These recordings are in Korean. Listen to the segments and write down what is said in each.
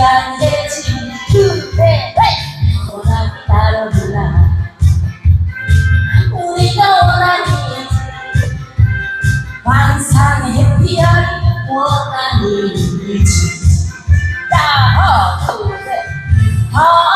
안 되지 그래 원하기 따르구나 우리가 원하는 환상의 해피하기 원하는 하고 셋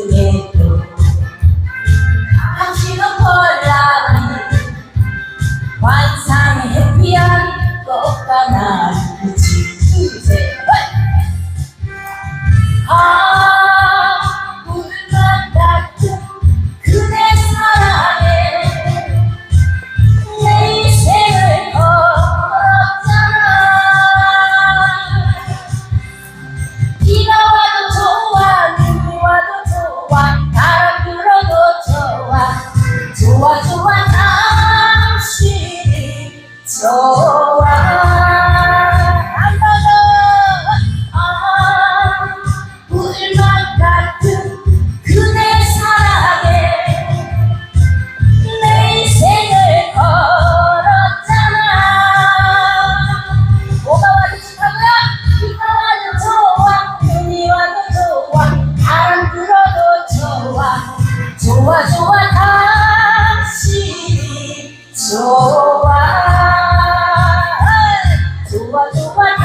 속에 당신은 폴라니 환상의 해피한 꽃과 나 당신이 저 what you want.